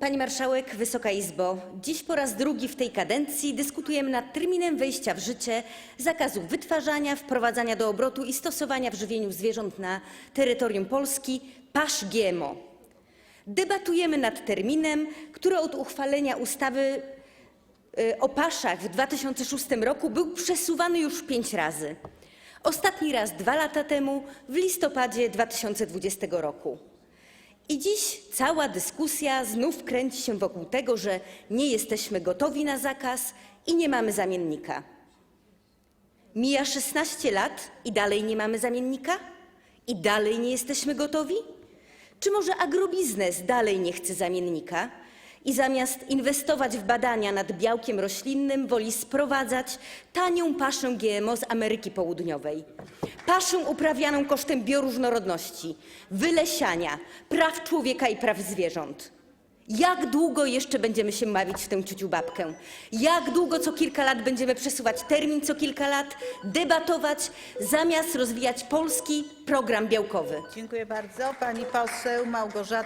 Pani Marszałek, Wysoka Izbo, dziś po raz drugi w tej kadencji dyskutujemy nad terminem wejścia w życie zakazu wytwarzania, wprowadzania do obrotu i stosowania w żywieniu zwierząt na terytorium Polski pasz GMO. Debatujemy nad terminem, który od uchwalenia ustawy y, o paszach w 2006 roku był przesuwany już pięć razy. Ostatni raz dwa lata temu, w listopadzie 2020 roku. I dziś cała dyskusja znów kręci się wokół tego, że nie jesteśmy gotowi na zakaz i nie mamy zamiennika. Mija 16 lat i dalej nie mamy zamiennika? I dalej nie jesteśmy gotowi? Czy może agrobiznes dalej nie chce zamiennika i zamiast inwestować w badania nad białkiem roślinnym woli sprowadzać tanią paszę GMO z Ameryki Południowej? Paszę uprawianą kosztem bioróżnorodności, wylesiania, praw człowieka i praw zwierząt. Jak długo jeszcze będziemy się bawić w tę ciuciu babkę? Jak długo co kilka lat będziemy przesuwać termin co kilka lat, debatować, zamiast rozwijać polski program białkowy? Dziękuję bardzo. Pani poseł Małgorzata